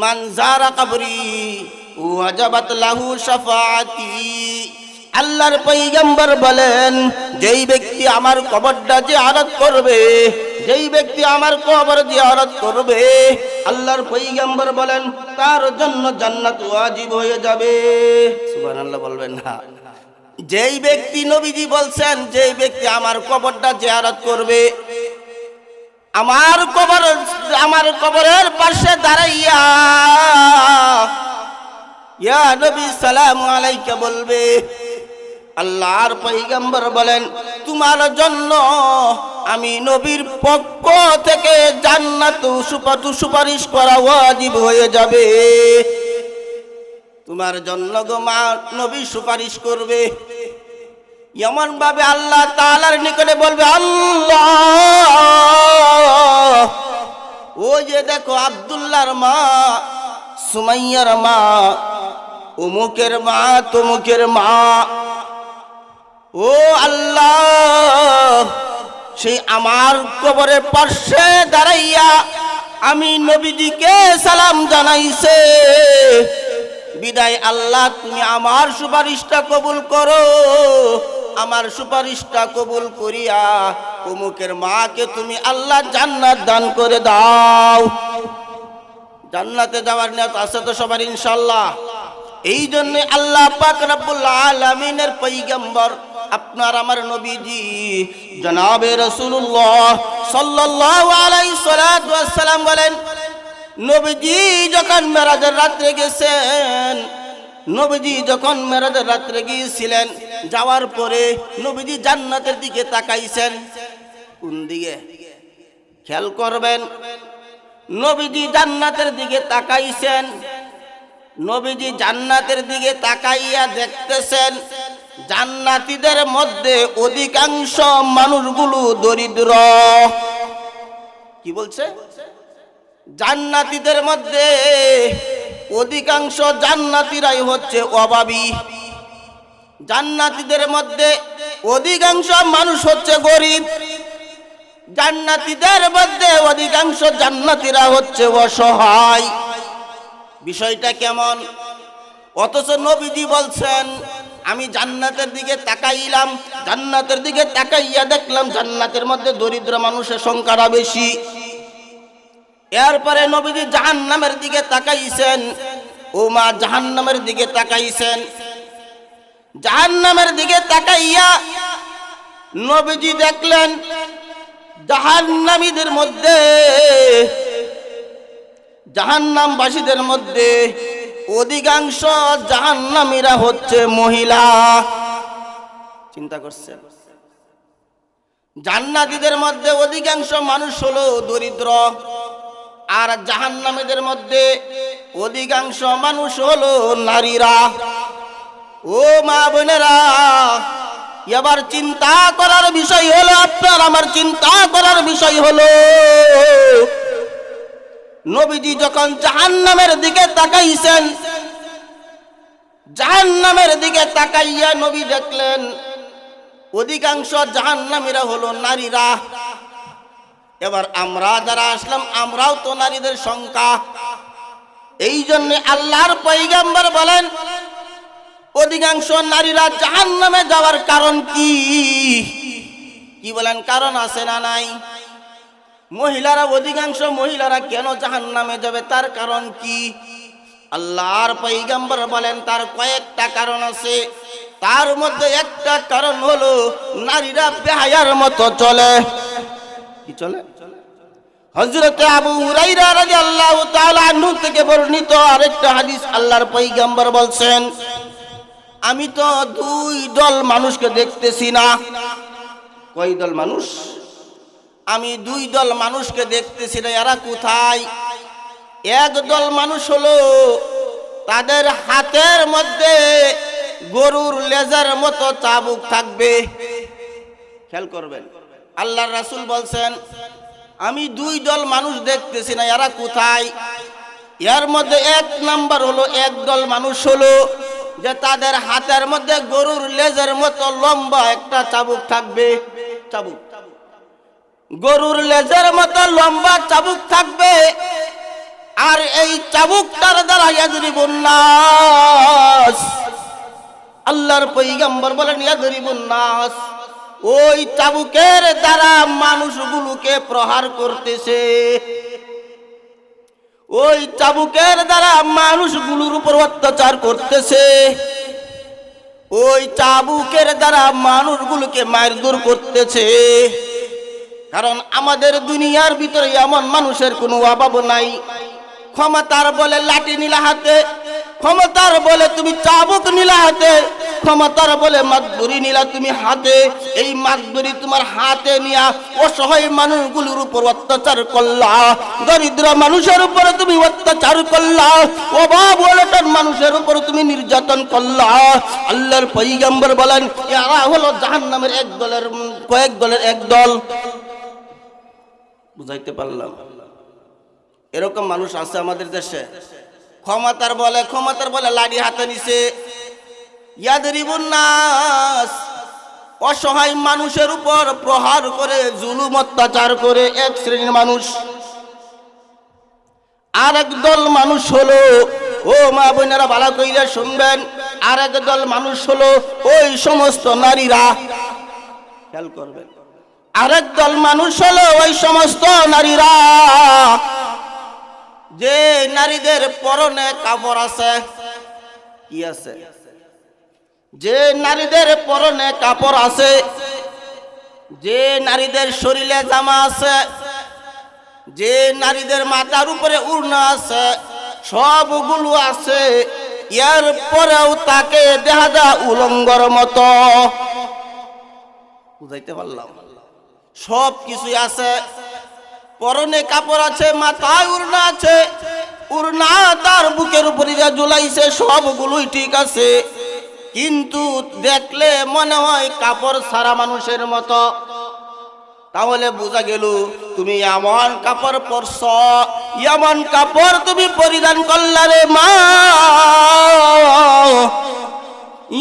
মান জারা কবরি, ওয়াজাবাত লাহু শাফাআতি। আল্লাহর পৈগম্বর বলেন, যেই ব্যক্তি আমার কবরটা জিয়ারত করবে, যেই ব্যক্তি আমার কবর জিয়ারত করবে, আল্লাহর পৈগম্বর বলেন, তার জন্য জান্নাত ওয়াজিব হয়ে যাবে। সুবহানাল্লাহ বলবেন না। যেই ব্যক্তি নবীজি বলছেন, যেই ব্যক্তি আমার কবরটা জিয়ারত করবে আমার কবর, আমার কবরের পাশে দাঁড়াইয়া। ইয়া নবী, সালাম আলাইকা বলবে। আল্লাহর পৈগম্বর বলেন, তোমার জন্য আমি নবীর পক্ষ থেকে জান্নাত সুপারিশ করা ওয়াজিব হয়ে যাবে। তোমার জন্য গো মা, নবী সুপারিশ করবে। এমন ভাবে আল্লাহ তালার নিকটে বলবে, আল্লাহ। ও যে দেখো আব্দুল্লাহর মা, সুমাইয়ার মা অমুকের মা, তমুকের মা। ও আল্লাহ, সেই আমার কবরের পাশে দাঁড়াইয়া আমি নবীজিকে সালাম জানাইছে। বিদায় আল্লাহ, তুমি আমার সুপারিশটা কবুল করো। আমার সুপারিশটা কবুল করিয়া অমুকের মাকে তুমি আল্লাহ জান্নাত দান করে দাও। জান্নাতে যাওয়ার নিয়ত আছে তো সবার ইনশাল্লাহ এই জন্য আল্লাহ পাক রব্বুল আলামিনের পৈগম্বর, আপনার আমার নবীজি, জনাবে রাসূলুল্লাহ সাল্লাল্লাহু আলাইহি সাল্লাতু ওয়াসসালাম বলেন, নবীজি যখন মেরাজের রাত্রে গেছেন, নবীজি যখন মেরাজের রাত্রে গিয়েছিলেন যাওয়ার পরে নবীজি জান্নাতের দিকে তাকাইছেন। কোন দিকে? খেয়াল করবেন, নবীজি জান্নাতের দিকে তাকাইছেন। নবীজি জান্নাতের দিকে তাকাইয়া দেখতেছেন, জান্নাতীদের মধ্যে অধিকাংশ মানুষগুলো দরিদ্র। কি বলছে? জান্নাতীদের মধ্যে অধিকাংশ জান্নাতীরাই হচ্ছে অভাবী। জান্নাতীদের মধ্যে অধিকাংশ মানুষ হচ্ছে গরিব। জান্নাতীদের মধ্যে অধিকাংশ জান্নাতীরা হচ্ছে অসহায়। বিষয়টা কেমন? অথচ নবীজি বলছেন, আমি জান্নাতের দিকে তাকাইলাম, জান্নাতের দিকে তাকাইয়া দেখলাম জান্নাতের মধ্যে দরিদ্র মানুষের সংখ্যাটা বেশি। এরপরে নবীজি জাহান্নামের দিকে তাকাইছেন ও মা জাহান্নামের দিকে তাকাইছেন। জাহান্নামের দিকে তাকাইয়া নবীজি দেখলেন, জাহান্নামীদের মধ্যে, জাহান্নামবাসীদের মধ্যে অধিকাংশ জাহান্নামীরা হচ্ছে মহিলা। চিন্তা করছেন? জান্নাতীদের মধ্যে অধিকাংশ মানুষ হলো দরিদ্র, আর জাহান্নামীদের মধ্যে অধিকাংশ মানুষ হলো নারীরা। ও মা বোনেরা, এবার চিন্তা করার বিষয় হলো, আপনার আমার চিন্তা করার বিষয় হলো, নবীজি যখন জাহান্নামের দিকে তাকাইছেন, জাহান্নামের দিকে তাকাইয়া নবী দেখলেন, অধিকাংশ জাহান্নামীরা হলো নারীরা। এবার আমরা যারা আসলাম, আমরাও তো নারীদের সংখ্যা। এই জন্য আল্লাহর পৈগাম্বর বলেন অধিকাংশ নারীরা জাহান নামে যাওয়ার কারণ কি? কি বলেন, কারণ আছে না নাই? মহিলারা, অধিকাংশ মহিলারা কেন জাহান নামে যাবে? তার কারণ কি? আল্লাহর পৈগম্বর বলেন, তার কয়েকটা কারণ আছে। তার মধ্যে একটা কারণ হলো, নারীরা বেহায়ার মতো চলে। কি চলে? হযরতে আবু হুরাইরা তাআলা আনহু থেকে বর্ণিত আরেকটা হাদিস আল্লাহর পয়গম্বর বলছেন আমি তো দুই দল মানুষকে দেখতেছি না। কয় দল মানুষ? আমি দুই দল মানুষকে দেখতেছি না, এরা কোথায়? এক দল মানুষ হলো তাদের হাতের মধ্যে গরুর লেজার মতো চাবুক থাকবে। খেয়াল করবেন, আল্লাহর রাসুল বলছেন, আমি দুই দল মানুষ দেখতেছি না, এরা কোথায়? এর মধ্যে এক নাম্বার হলো, এক দল মানুষ হলো যে তাদের হাতের মধ্যে গরুর লেজের মতো লম্বা একটা চাবুক থাকবে। চাবুক। গরুর লেজের মতো লম্বা চাবুক থাকবে। আর এই চাবুকটার দ্বারা ইয়াদরি বন্যাস আল্লাহর পৈগম্বর বলেন ইয়াদরি বন্যাস ওই চাবুকের দ্বারা মানুষগুলোকে প্রহার করতেছে। ওই চাবুকের দ্বারা মানুষগুলোর উপর অত্যাচার করতেছে। ওই চাবুকের দ্বারা মানুষগুলোকে মারধর করতেছে। কারণ আমাদের দুনিয়ার ভিতরে এমন মানুষের কোনো অভাব নাই। ক্ষমতার বলে লাঠি নিলা হাতে, ক্ষমতার বলে তুমি চাবুক নিলা হাতে ক্ষমতার বলে মাদুরি নিলা তুমি হাতে। এই মাদুরি তোমার হাতে নিয়া অসহায় মানুষগুলোর উপর অত্যাচার করলা। দরিদ্র মানুষের উপরে তুমি অত্যাচার করলা। অভাব অনটন মানুষের উপর তুমি নির্যাতন করলা। আল্লাহর পৈগম্বর বলেন, এরা হলো জাহান্নামের এক দলের, কয়েক দলের এক দল। বুঝাইতে পারলাম। এরকম মানুষ আছে আমাদের দেশে। ক্ষমতার বলে ক্ষমতার বলে লাঠি হাতে নিছে। ইয়াদরিবুন নাস অসহায় মানুষের উপর প্রহার করে, জুলুম অত্যাচার করে এক শ্রেণির মানুষ। আরেক দল মানুষ হলো, ও মা বোনেরা ভালো কইরা শুনবেন, আরেক দল মানুষ হলো ওই সমস্ত নারীরা। খেয়াল করবেন। আরেক দল মানুষ হলো ওই সমস্ত নারীরা। যে নারীদের পরনে কাপড় আছে, কি আছে? যে নারীদের পরনে কাপড় আছে, যে নারীদের শরীরে জামা আছে, যে নারীদের মাথার উপরে উড়না আছে, সবগুলো আছে, এর পরেও তাকে দেখা যায় উলঙ্গর মতো। বুঝাইতে পারলাম? সব কিছুই আছে, পরনে কাপড় আছে, মাথায় উড়না আছে, উড়না তার বুকের উপরে যা ঝুলাইছে, সবগুলোই ঠিক আছে। কিন্তু দেখলে মনে হয় কাপড় সারা মানুষের মতো। তাহলে বোঝা গেল তুমি এমন কাপড় পরছ, এমন কাপড় তুমি পরিধান করলা রে মা।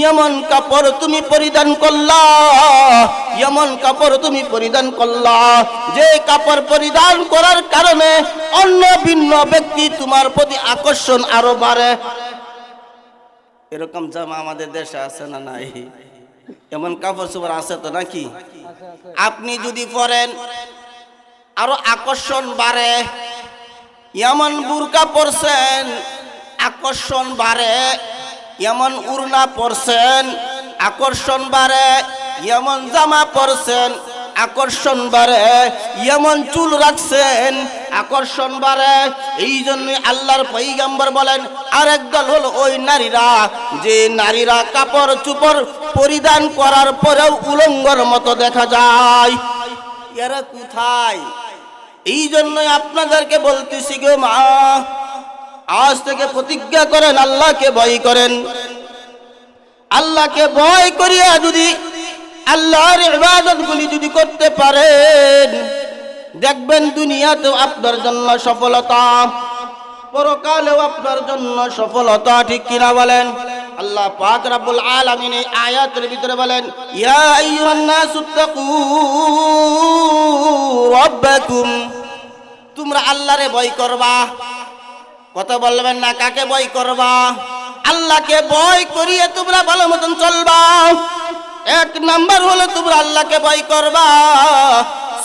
এমন কাপড় তুমি পরিধান করলা, এমন কাপড় তুমি পরিধান করলা। যে কাপড় পরিধান করার কারণে অন্য ভিন্ন ব্যক্তি তোমার প্রতি আকর্ষণ আরও বাড়ে। এরকম জামা আমাদের দেশে আছে না নাই? এমন কাপড় চোপড় আছে তো নাকি? আপনি যদি পরেন, আরও আকর্ষণ বাড়ে। এমন বুরকা পরছেন, আকর্ষণ বাড়ে। এমন উড়না পরছেন, আকর্ষণ বাড়ে। এমন জামা পরছেন, আকর্ষণ বাড়ে। এমন চুল রাখছেন আকর্ষণ বাড়ে। এই জন্যই আল্লাহর পৈগম্বর বলেন, আরেক দল হলো ওই নারীরা, যে নারীরা কাপড় চুপড় পরিধান করার পরেও উলঙ্গর মতো দেখা যায়। এরা কোথায়? এই জন্যই আপনাদেরকে বলতেছি গো মা, আজ থেকে প্রতিজ্ঞা করেন, আল্লাহকে ভয় করেন। আল্লাহকে ভয় করিয়া যদি আল্লাহর ইবাদত গুলি যদি করতে পারেন দেখবেন দুনিয়াতেও আপনার জন্য সফলতা। পরকালেও আপনার জন্য সফলতা, ঠিক কিনা বলেন? আল্লাহ পাক রাব্বুল আলামিন এই আয়াতের ভিতরে বলেন, ইয়া আইয়ুহান নাসু তাকু রাব্বাকুম। তোমরা আল্লাহরে ভয় করবা। কথা বলবেন না, কাকে ভয় করবা? আল্লাহকে ভয় করিয়ে তোমরা ভালো মতন চলবা। এক নাম্বার হলো তোমরা আল্লাহকে ভয় করবা।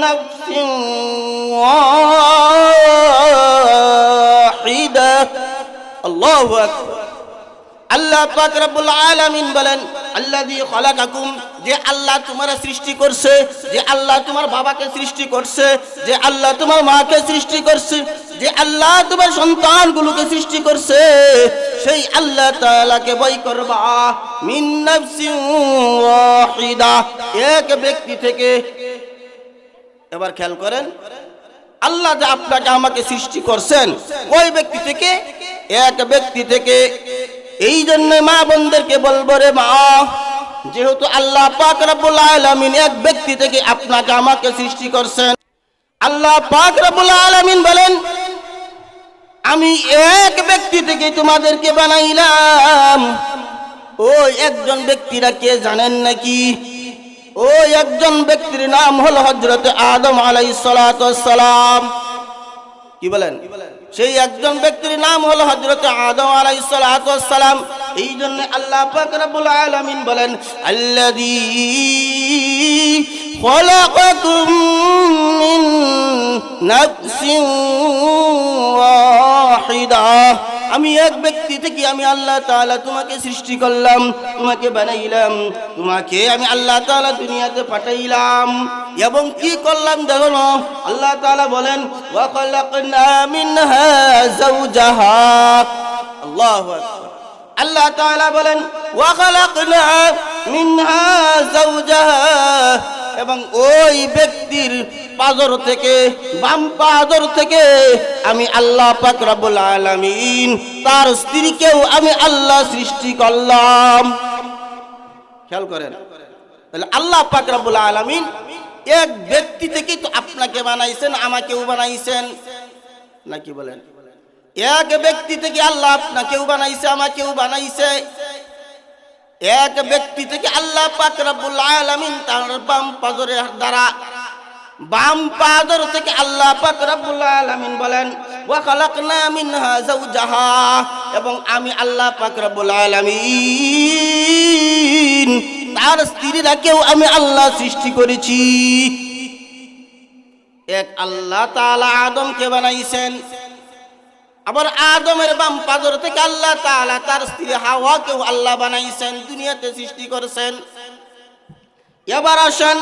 نفس واحدة الله أكبر আল্লাহ পাক রব্বুল আলামিন বলেন আল্লাযী খালাকাকুম যে আল্লাহ তোমার সৃষ্টি করছে যে আল্লাহ তোমার বাবাকে সৃষ্টি করছে যে আল্লাহ তোমার মাকে সৃষ্টি করছে যে আল্লাহ তোমার সন্তানগুলোকে সৃষ্টি করছে সেই আল্লাহ তাআলাকে ভয় করবা মিন নাফসিন ওয়াহিদা এক ব্যক্তি থেকে এবার খেয়াল করেন, আল্লাহ যে আপনাকে আমাকে সৃষ্টি করছেন, ওই ব্যক্তি থেকে, এক ব্যক্তি থেকে, এই জন্য মা বোনদেরকে বলব রে মা, যেহেতু আল্লাহ পাক রব্বুল আলামিন এক ব্যক্তি থেকে আপনাকে আমাকে সৃষ্টি করছেন, আল্লাহ পাক রব্বুল আলামিন বলেন, আমি এক ব্যক্তি থেকে তোমাদেরকে বানাইলাম। ওই একজন ব্যক্তিরা কে জানেন নাকি? ওই একজন ব্যক্তির নাম হলো হজরত আদম আলাই সালাম। কি বলেন? সেই একজন ব্যক্তির নাম হলো হজরত আদম আলাই সালাম। এই জন্য আল্লাহ পাক রব্বুল আলামিন বলেন, আল্লাযী খলাকাকুম মিন নাফসিন ওয়াহিদা। আমি এক ব্যক্তি থেকে আমি আল্লাহ তাআলা তোমাকে সৃষ্টি করলাম, তোমাকে বানাইলাম, তোমাকে আমি আল্লাহ তাআলা দুনিয়াতে পাঠাইলাম। এবং কি করলাম দেখো না? আল্লাহ তাআলা বলেন ওয়া আল্লাহু তাআলা বলেন মিনহা যাওজাহা। এবং ওই ব্যক্তির পাজর থেকে, বাম পাজর থেকে আমি আল্লাহ পাক রব্বুল আলামিন, তার স্ত্রীকেও আমি আল্লাহ সৃষ্টি করলাম। খেয়াল করেন, তাহলে আল্লাহ পাক রব্বুল আলামিন এক ব্যক্তি থেকেই তো আপনাকে বানাইছেন, আমাকেও বানাইছেন। নাকি বলেন? এক ব্যক্তি থেকে আল্লাহ আপনাকেও বানাইছে, আমাকেও বানাইছে। এক ব্যক্তি থেকে আল্লাহ পাক রব্বুল আলামিন তার বাম পাজরের দ্বারা বাম পাদর থেকে আল্লাহ পাক রব্বুল আলামিন বলেন, ওয়া খালাকনা মিনহা যাওজাহা। এবং আমি আল্লাহ পাক রব্বুল আলামিন, তার স্ত্রীরাকেও আমি আল্লাহ সৃষ্টি করেছি। এক আল্লাহ তাআলা আদমকে বানাইছেন। আবার আদমের বাম পাদর থেকে আল্লাহ তাআলা তার স্ত্রী হাওয়াকেও আল্লাহ বানাইছেন, দুনিয়াতে সৃষ্টি করেছেন। এবার আসেন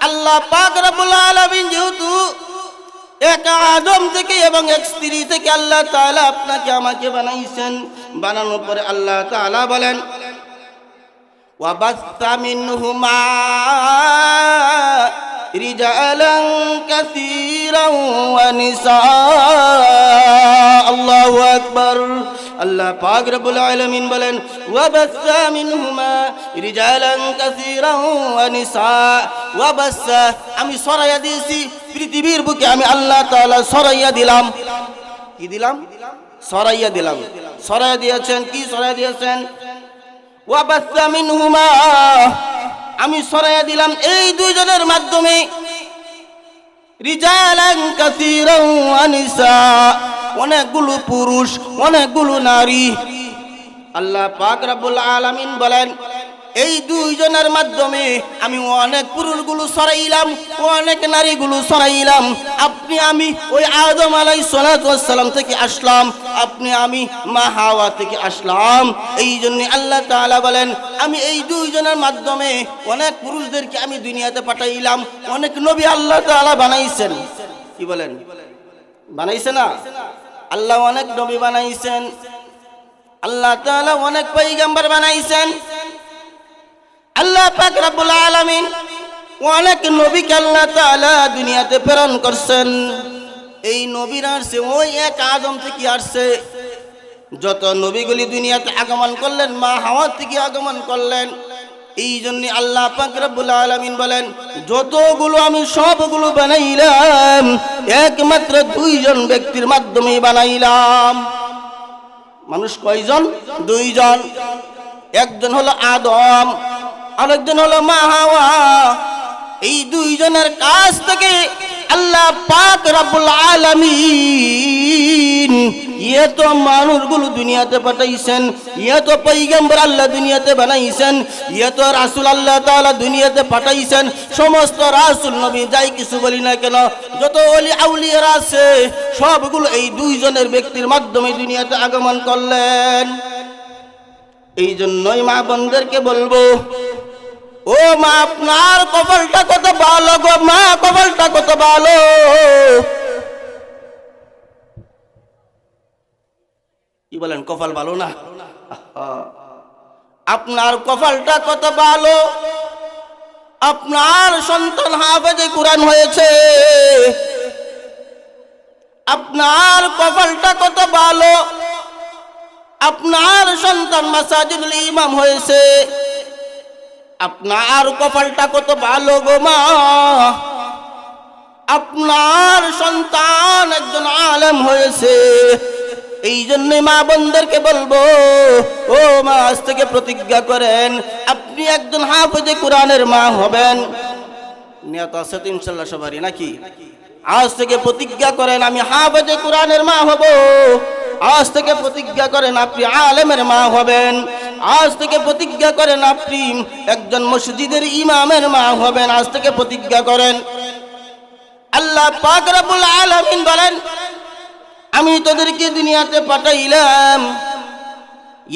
আল্লাহ পাক রব্বুল আলামিন যেহেতু এক আদম থেকে এবং এক স্ত্রী থেকে আল্লাহ তাআলা আপনাকে আমাকে বানাইছেন বানানোর পরে আল্লাহ তাআলা বলেন وبث منهما رجالا كثيرا ونساء الله أكبر আল্লাহ পাক রব্বুল আলামিন বলেন ওয়াবাসা মিনহুমা রিজালান কাসীরান ওয়া নিসা ওয়াবাসা আমি সরাইয়া দিয়েছি, পৃথিবীর বুকে আমি আল্লাহ তাআলা সরাইয়া দিলাম। কি দিলাম? সরাইয়া দিলাম। সরাইয়া দিয়েছেন? কি সরাইয়া দিয়েছেন? ওয়াবাসা মিনহুমা, আমি সরাইয়া দিলাম এই দুইজনের মাধ্যমে। রিজালান কাসীরান ওয়া নিসা অনেকগুলো পুরুষ, অনেকগুলো নারী। আল্লাহ পাক রাব্বুল আলামিন বলেন, এই দুইজনের মাধ্যমে আমি অনেক পুরুষগুলো সরাইলাম, অনেক নারীগুলো সরাইলাম। আপনি আমি ওই আদম আলাই সালাম থেকে আসলাম, আপনি আমি মা হাওয়া থেকে আসলাম। এই জন্য আল্লাহ তাআলা বলেন, আমি এই দুইজনের মাধ্যমে অনেক পুরুষদেরকে আমি দুনিয়াতে পাঠাইলাম, অনেক নবী আল্লাহ তাআলা বানাইছেন। কি বলেন? বানাইছে না? আল্লাহ অনেক নবী বানাইছেন। আল্লাহ তাআলা অনেক পয়গম্বর বানাইছেন। আল্লাহ পাক রব্বুল আলামিন অনেক নবীকে আল্লাহ তাআলা দুনিয়াতে প্রেরণ করছেন। এই নবীরা আসছে ওই এক আদম থেকে আসছে যত নবীগুলি দুনিয়াতে আগমন করলেন, মা হাওয়া থেকে আগমন করলেন এই জন্য আল্লাহ পাক আলমিন আলামিন বলেন, যতগুলো আমি সবগুলো বানাইলাম, একমাত্র দুইজন ব্যক্তির মাধ্যমে বানাইলাম। মানুষ কয়জন? দুইজন। একজন হলো আদম, আরেকজন হলো মাহাওয়া এই দুইজনের কাছ থেকে আল্লাহ পাক রব্বুল আলামিন এত মানুষগুলো দুনিয়াতে পাঠাইছেন এত পৈগম্বর আল্লাহ দুনিয়াতে বানাইছেন এত রাসুল আল্লাহ তাআলা দুনিয়াতে পাঠাইছেন, সমস্ত রাসুল নবী যাই কিছু বলি না কেন, যত অলি আউলিয়ারা আছে, সবগুলো এই দুইজনের ব্যক্তির মাধ্যমে দুনিয়াতে আগমন করলেন। এই জন্যই মা বোনদেরকে বলব ও মা, আপনার কপালটা কত ভালো গো মা, কপালটা কত ভালো। কি বলেন, কপাল ভালো না? আপনার কপালটা কত ভালো? আপনার সন্তান হাফেজে কোরআন হয়েছে। আপনার কপালটা কত ভালো? আপনার সন্তান মাসাজিদুল ইমাম হয়েছে। আপনার কপালটা কত ভালো গো মা। আপনার সন্তান একজন আলেম হয়েছে। এই জন্য মা বোনদেরকে বলব, ও মা, আজ থেকে প্রতিজ্ঞা করেন, আপনি একজন হাফেজে কোরআনের মা হবেন। নিয়ত আছে তো ইনশাল্লাহ সবারই, নাকি? আজ থেকে প্রতিজ্ঞা করেন, আমি হাফেজে কোরআনের মা হব। আজ থেকে প্রতিজ্ঞা করেন, আপনি আলেমের মা হবেন। আজ থেকে প্রতিজ্ঞা করেন আপনি, একজন মসজিদের ইমামের মা হবেন, আজ থেকে প্রতিজ্ঞা করেন। আল্লাহ আলামিন বলেন, আমি তোদেরকে দুনিয়াতে পাঠাইলাম,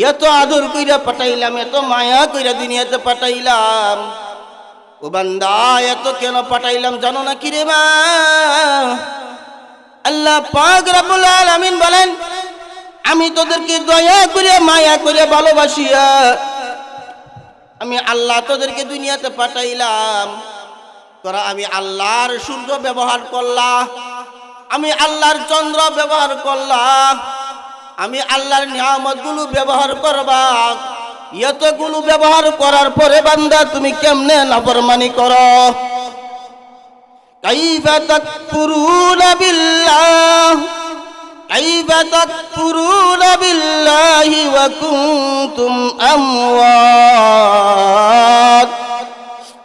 এত আদর কইরা পাঠাইলাম, এত মায়া কইরা দুনিয়াতে পাঠাইলাম। ও বান্দা, এত কেন পাঠাইলাম জানো না কি রে মা? আল্লাহ পাক রব্বুল আলামিন বলেন আমি তোদেরকে দয়া করে, মায়া করে ভালোবাসিয়া। আমি আল্লাহ তোদেরকে দুনিয়াতে পাঠাইলাম। তোরা আমি আল্লাহর সূর্য ব্যবহার করলা, আমি আল্লাহর চন্দ্র ব্যবহার করলা, আমি আল্লাহর নিয়ামতগুলো ব্যবহার করবা। এতগুলো ব্যবহার করার পরে বান্দা, তুমি কেমনে নাফরমানি করো? কাইফা তাকফুরুনা বিল্লাহ।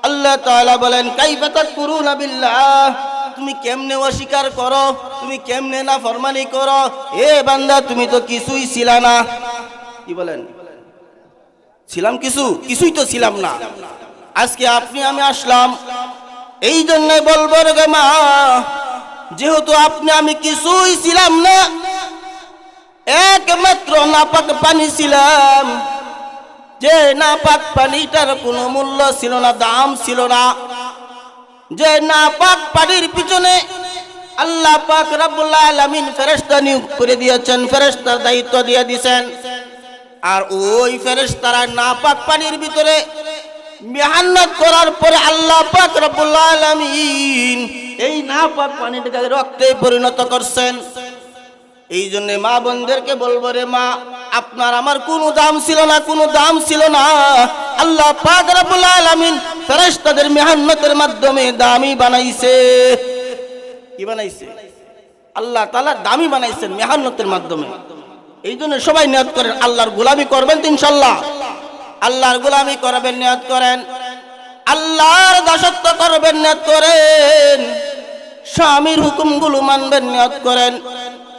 আল্লাহ বলেন তুমি কেমনে অস্বীকার করো? তুমি কেমনে না ফরমানি করো? এ বান্দা, তুমি তো কিছুই ছিলা না। কি বলেন? ছিলাম কিছু? কিছুই তো ছিলাম না। আজকে আপনি, আমি আসলাম। এই জন্যই বলব রে মা যেহেতু আপনি, আমি কিছুই ছিলাম না। একমাত্র নাপাক পানি ছিলাম। যে নাপাক পানিটার কোনো মূল্য ছিল না, দাম ছিল না। যে নাপাক পানির পিছনে আল্লাহ পাক রাব্বুল আলামিন ফেরেশতা নিয়োগ করে দিয়েছেন, ফেরেশতার দায়িত্ব দিয়ে দিয়েছেন। আর ওই ফেরেশতারা নাপাক পানির ভিতরে মেহান্নত করার পরে আল্লাহ পাক রব্বুল আলামিন এই নাপাক পানিটাকে রক্তে পরিণত করছেন। এই জন্য মা বোনদেরকে বলব রে মা, আপনার আমার কোনো দাম ছিল না, কোনো দাম ছিল না। আল্লাহ পাক রব্বুল আলামিন ফেরেশতাদের মেহান্নতের মাধ্যমে দামি বানাইছে। কি বানাইছে? আল্লাহ তাআলা দামি বানাইছেন মেহান্নতের মাধ্যমে। এই জন্য সবাই নিয়ত করেন, আল্লাহর গোলামি করবেন তো ইনশাল্লাহ আল্লাহর গোলামি করবেন, নিয়ত করেন। আল্লাহর দাসত্ব করবেন, নিয়ত করেন। স্বামীর হুকুমগুলো মানবেন, নিয়ত করেন।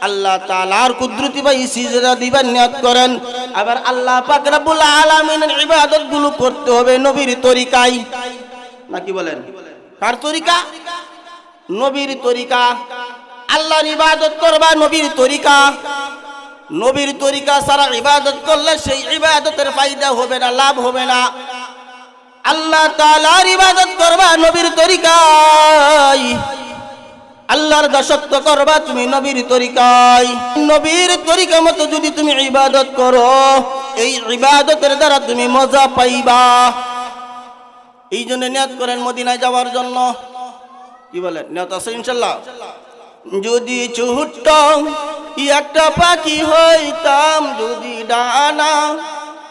আল্লাহ তাআলার কুদরতি বা সিজদা দিবেন, নিয়ত করেন। আবার আল্লাহ পাক রব্বুল ইবাদত ইবাদতগুলো করতে হবে নবীর তরিকায়। নাকি বলেন? কার তরিকা? নবীর তরিকা। আল্লাহর ইবাদত করবা নবীর তরিকা। নবীর তরিকা সারা ইবাদত করলে সেই ইবাদতের ফায়দা হবে না, লাভ হবে না। আল্লাহ তাআলার ইবাদত করবা নবীর তরিকায়। আল্লাহর দাসত্ব করবা তুমি নবীর তরিকায়। নবীর তরিকা মতো যদি তুমি ইবাদত করো, এই ইবাদতের দ্বারা তুমি মজা পাইবা। এই জন্য নিয়ত করেন মদিনায় যাওয়ার জন্য। কি বলেন? নিয়ত আছে ইনশাল্লাহ যদি ছোট্ট একটা পাখি হইতাম, যদি ডানা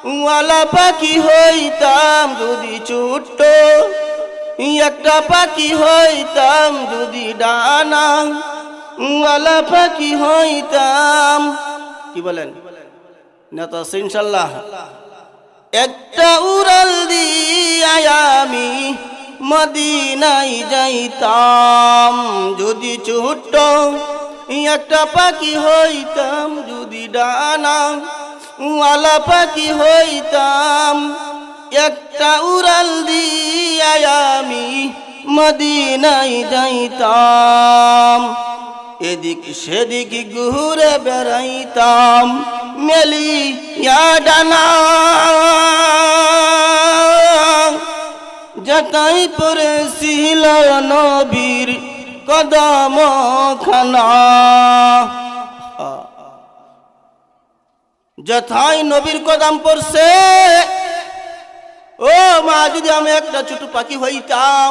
ওয়ালা পাখি হইতাম যদি ছোট্ট, একটা পাখি হইতাম যদি ডানা। ওয়ালা পাখি হইতাম, কি বলেন? নেতা আছে ইনশাল্লাহ। একটা উড়াল দিয়া আমি মদিনাই যাইতাম যদি ছোট্ট, একটা পাখি হইতাম যদি ডানা। ওয়ালা পাখি হইতাম, একটা উড়াল দিয়া আমি মদিনাই যাইতাম। এদিক সেদিক ঘুরে বেড়াইতাম মেলি ডানা। যাতাই পড়েছিল নবীর কদম খানা যথাই নবীর কদম পড়ছে, ও মা, যদি আমি একটা ছোট পাখি হইতাম,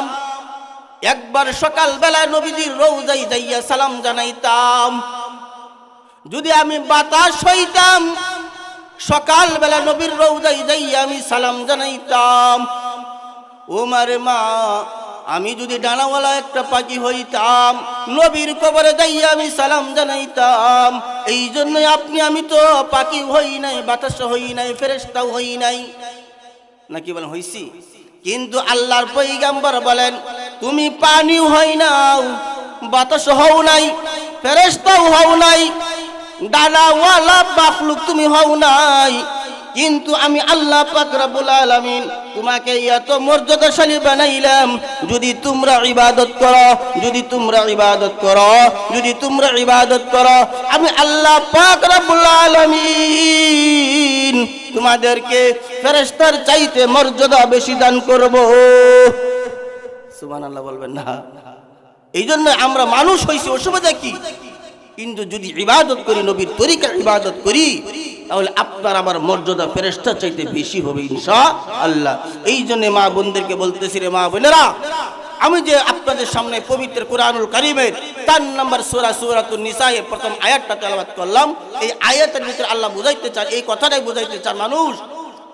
একবার সকাল বেলা নবীজির রৌজাই যাইয়া সালাম জানাইতাম। যদি আমি বাতাস হইতাম, সকালবেলা নবীর রৌদাই যাই আমি সালাম জানাইতাম। ওমারে মা আমি যদি ডানাওয়ালা একটা পাখি হইতাম, নবীর কবরে যাইয়া আমি সালাম জানাইতাম। এই জন্য আপনি, আমি তো পাখি হই নাই, বাতাস হই নাই ফেরেস্তাও হই নাই। নাকি বলেন, হইছি? কিন্তু আল্লাহর পৈগাম্বর বলেন, তুমি পানিও হই নাও, বাতাস হও নাই ফেরেস্তাও হও নাই, ডানাওয়ালা বাখলুক তুমি হও নাই। কিন্তু আমি আল্লাহ পাক রব্বুল আলামিন তোমাকে এত মর্যাদাশালী বানাইলাম, যদি তোমরা ইবাদত করো, যদি তোমরা ইবাদত করো, যদি তোমরা ইবাদত করো, আমি আল্লাহ পাক রব্বুল আলামিন তোমাদেরকে ফেরেশতার চাইতে মর্যাদা বেশি দান করব। সুবহানাল্লাহ বলবেন না। এই জন্য আমরা মানুষ হইছি, অসুবিধা কি? কিন্তু যদি ইবাদত করি, নবীর তরিকা ইবাদত করি তাহলে আপনার আমার মর্যাদা ফেরেস্তা চাইতে বেশি হবে ইনশা আল্লাহ এই জন্য মা বোনদেরকে বলতেছি রে মা বোনেরা, আমি যে আপনাদের সামনে পবিত্র কোরআনুল কারিমের তার নাম্বার সুরা সুরাতুল নিসাহে প্রথম আয়াতটা তেলাবাদ করলাম, এই আয়াতের ভিতরে আল্লাহ বুঝাইতে চান, এই কথাটাই বুঝাইতে চান মানুষ।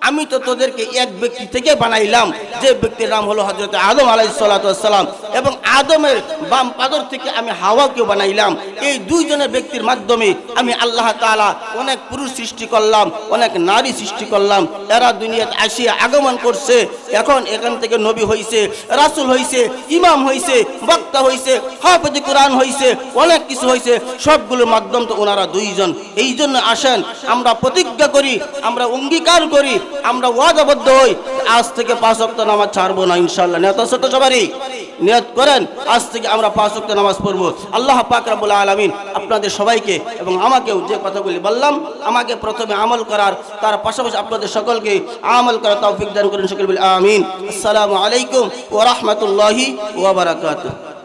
আমি তো তোদেরকে এক ব্যক্তি থেকে বানাইলাম। যে ব্যক্তির নাম হলো হজরত আদম আলাইসালাম এবং আদমের বাম পাদর থেকে আমি হাওয়াকে বানাইলাম। এই দুইজনের ব্যক্তির মাধ্যমে আমি আল্লাহ তাআলা অনেক পুরুষ সৃষ্টি করলাম, অনেক নারী সৃষ্টি করলাম। এরা দুনিয়াতে আসিয়া আগমন করছে। এখন এখান থেকে নবী হইছে, রাসুল হইছে, ইমাম হইছে বক্তা হইছে, হাফেজ কোরআন হইছে, অনেক কিছু হইছে, সবগুলোর মাধ্যম তো ওনারা দুইজন। এই জন্য আসেন, আমরা প্রতিজ্ঞা করি, আমরা অঙ্গীকার করি, আমরা ওয়াদাবদ্ধ হই, আজ থেকে পাঁচ অক্ট নামাজ ছাড়বো না ইনশাল্লাহ নেতা ছোট সবারই নিয়ত করেন, আজ থেকে আমরা পাঁচ অক্ট নামাজ পড়ব। আল্লাহ পাক আলামিন আপনাদের সবাইকে এবং আমাকেও যে কথাগুলি বললাম, আমাকে প্রথমে আমল করার, তার পাশাপাশি আপনাদের সকলকে আমল করার তৌফিক দান করেন সকল আমিন। আসসালামু আলাইকুম ওয়া রাহমাতুল্লাহি ওয়া বারাকাতুহু।